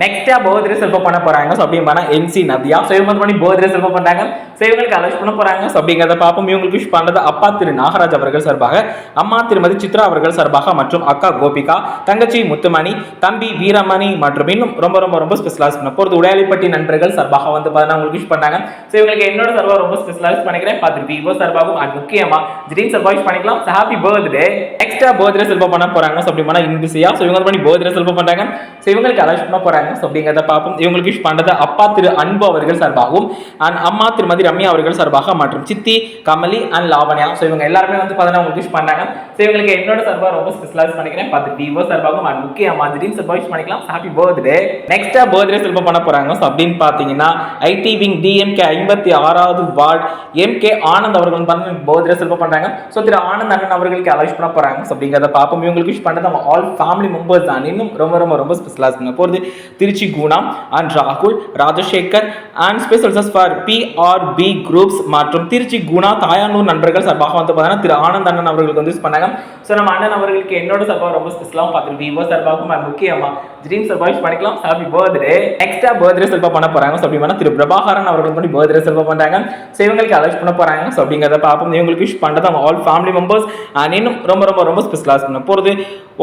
நெக்ஸ்டா போதிர செல்வம் பண்ண போறாங்க. ஸோ அப்படின்னு பண்ணா என்சி நதியா. ஸோ இவங்க பண்ணி போதிர செல்வம் பண்றாங்க. ஸோ இவங்களுக்கு அலோஸ் பண்ண போறாங்க. ஸோ அப்படிங்கிறத பார்ப்போம். இவங்களுக்கு விஷ் பண்றது அப்பா திரு நாகராஜ் அவர்கள் சார்பாக அம்மா திருமதி சித்ரா அவர்கள் சார்பாக மற்றும் அக்கா கோபிகா தங்கச்சி முத்துமணி தம்பி வீரமணி மற்றும் இன்னும் ரொம்ப ரொம்ப ரொம்ப ஸ்பெஷலாக பண்ண போகிறது உடையாளிப்பட்டி நண்பர்கள் சார்பாக வந்து பார்த்தீங்கன்னா உங்களுக்கு விஷ் பண்ணுறாங்க ஸோ இவங்களுக்கு என்னோட சார்பாக ரொம்ப ஸ்பெஷலாக பண்ணிக்கிறேன். பார்த்துட்டு விவோ சார்பாகவும் அண்ட் முக்கியமா திடீர் சார்பாக விஷ் பண்ணிக்கலாம். Happy birthday extra birthday Selvam பண்ண போறாங்க. ஸோ அப்படி பண்ணா இன்பிசியா ஸோ இவங்க பண்ணி பர்த்டே செல்வம் பண்றாங்க. ஸோ இவங்களுக்கு அலோஸ் பண்ண போறாங்க. ஸோ அப்படிங்கிறத பார்ப்போம். இவங்களுக்கு விஷ் பண்றது அப்பா திரு அன்பு அவர்கள் சார்பாகவும் அண்ட் அம்மா திருமதி ரம்யா அவர்கள் சார்பாக மற்றும் சித்தி கமலி அண்ட் லாவண்யா. ஸோ இவங்க எல்லாருமே வந்து பார்த்தீங்கன்னா உங்களுக்கு விஷ் பண்ணாங்க. ஸோ இவங்களுக்கு என்னோட சார்பாக ரொம்ப ஸ்பெஷலைஸ் பண்ணிக்கிறேன். பார்த்து டிவோ சார்பாகவும் அண்ட் முக்கியமா திடீர் சார்பாக விஷ் பண்ணிக்கலாம். ஹாப்பி பர்த்டே நெக்ஸ்டா பர்த்டே சிறப்பு பண்ண போறாங்க. ஸோ அப்படின்னு பார்த்தீங்கன்னா ஐடி விங் டிஎம்கே ஐம்பத்தி ஆறாவது வார்டு எம்கே ஆனந்த் அவர்கள் வந்து பர்த்டே சிறப்பு பண்றாங்க. ஸோ திரு ஆனந்த் அண்ணன் அவர்களுக்கு அலோஸ் பண்ண போறாங்க. ஸோ அப்படிங்கிறத பார்ப்போம். இவங்களுக்கு விஷ் பண்ணது நம்ம ஆல் ஃபேமிலி மெம்பர்ஸ் தான். இன்னும் ரொம்ப ரொம்ப ரொம்ப ஸ்பெஷலாக இருக்குங்க போகிறது திருச்சி குணா அண்ட் ராகுல் Rajasekar and specials for PRP groups மற்றும் திருச்சி குணா தாயானூர் நண்பர்கள் சார்பாக வந்து பார்த்தீங்கன்னா திரு ஆனந்த் அண்ணன் அவர்களுக்கு வந்து யூஸ் பண்ணாங்க. ஸோ நம்ம அண்ணன் அவர்களுக்கு என்னோட சார்பாக ரொம்ப ஸ்பெஷலாக பார்த்துருக்கு விவோ சார்பாகவும் and முக்கியமா ட்ரீம் சார்பாக பண்ணிக்கலாம். Happy birthday extra birthday Selva பண்ண போகிறாங்க ஸோ அப்படி திரு பிரபாகரன் அவர்கள் பண்ணி பர்த்டே செல்வா பண்ணுறாங்க ஸோ இவங்களுக்கு அலோஸ் பண்ண போகிறாங்க ஸோ அப்படிங்கிறத பார்ப்போம். இவங்களுக்கு விஷ் பண்ணுறது அவங்க ஆல் ஃபேமிலி மெம்பர்ஸ் அண்ட் இன்னும் ரொம்ப ரொம்ப ரொம்ப ஸ்பெஷலாக பண்ண போகிறது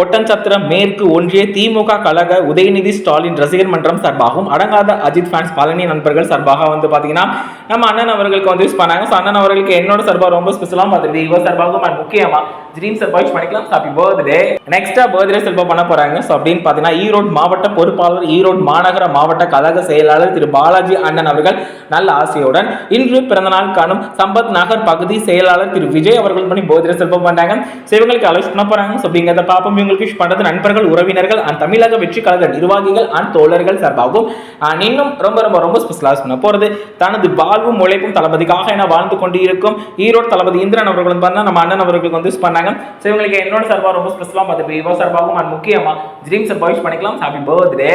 ஒட்டன்சத்திரம் மேற்கு ஒன்றிய திமுக கழக உதயநிதி ஸ்டாலின் ரசிகர் மன்றம் சார்பாகவும் அடங்காத அஜித் ஃபேன்ஸ் பழனி நண்பர்கள் சார்பாக வந்து பார்த்தீங்கன்னா நம்ம அண்ணன் அவர்களுக்கு வந்து யூஸ் பண்ணாங்க. ஸோ அண்ணன் அவர்களுக்கு என்னோட சார்பாக ரொம்ப ஸ்பெஷலாக பார்த்துருக்கு இவ சார்பாகவும் முக்கியமாக முக்கியமா ட்ரீம் சார்பாக யூஸ் பண்ணிக்கலாம் ஹாப்பி பர்த்டே நெக்ஸ்டா பர்த்டே செல்வம் பண்ண போறாங்க. ஸோ அப்படின்னு பார்த்தீங்கன்னா ஈரோடு மாவட்ட பொறுப்பாளர் ஈரோடு மாநகர மாவட்ட கழக செயலாளர் திரு பாலாஜி அண்ணன் அவர்கள் நல்ல ஆசையுடன் இன்று பிறந்தநாள் காணும் சம்பத் நகர் பகுதி செயலாளர் திரு விஜய் அவர்கள் பண்ணி பர்த்டே செல்வம் பண்ணாங்க ஸோ இவங்களுக்கு அலோஸ் பண்ண போறாங்க. ஸோ அப்படிங்கிறத பார்ப்போம். இவங்களுக்கு விஷ் பண்ணுறது நண்பர்கள் உறவினர்கள் அண்ட் தமிழக வெற்றி கழக நிர்வாகிகள் அண்ட் தோழர்கள் சார்பாகவும் and இன்னும் ரொம்ப ரொம்ப ரொம்ப ஸ்பெஷலாக பண்ண போறது தனது வாழ்வும் உழைப்பும் தளபதிக்காக என வாழ்ந்து கொண்டு இருக்கும் ஈரோடு தளபதி இந்திரன் அவர்கள் பார்த்தா நம்ம அண்ணன் அவர்களுக்கு வந்து பண்ணாங்க. ஸோ உங்களுக்கு என்னோட சார்பாக ரொம்ப ஸ்பெஷலாக பார்த்துட்டு இவோ சார்பாகவும் அண்ட் முக்கியமாக ட்ரீம்ஸை சார்பாக பண்ணிக்கலாம். ஹாப்பி பர்த்டே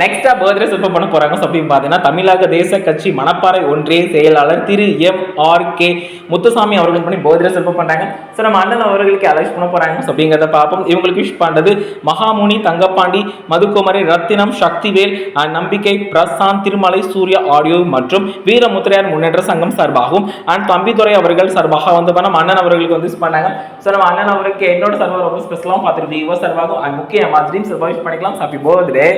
நெக்ஸ்டா பர்த்டே சிற்பம் பண்ண போறாங்க. அப்படின்னு பார்த்தீங்கன்னா தமிழக தேச கட்சி மணப்பாறை ஒன்றிய செயலாளர் Thiru M R K Muthusamy அவர்கள் பண்ணி பர்த்டே செல்வம் பண்ணாங்க ஸோ நம்ம அண்ணன் அவர்களுக்கு அலோஸ் பண்ண போறாங்க. அப்படிங்கிறத பார்ப்போம். இவங்களுக்கு விஷ் பண்றது மகாமுனி தங்கப்பாண்டி மதுக்குமரி ரத்தினம் சக்திவேல் நம்பிக்கை பிரசாந்த் திருமலை சூர்யா ஆடியோ மற்றும் வீரமுத்திரையார் முன்னேற்ற சங்கம் சார்பாகவும் அண்ட் தம்பிதுரை அவர்கள் சார்பாக வந்து நம்ம அண்ணன் அவர்களுக்கு வந்து பண்ணாங்க ஸோ நம்ம அண்ணன் அவருக்கு என்னோட சார்பாக ரொம்ப ஸ்பெஷலாக பார்த்துருக்கு இவ சார்பாகவும் and முக்கியமா ட்ரீம் சார்பாக பண்ணிக்கலாம். Happy birthday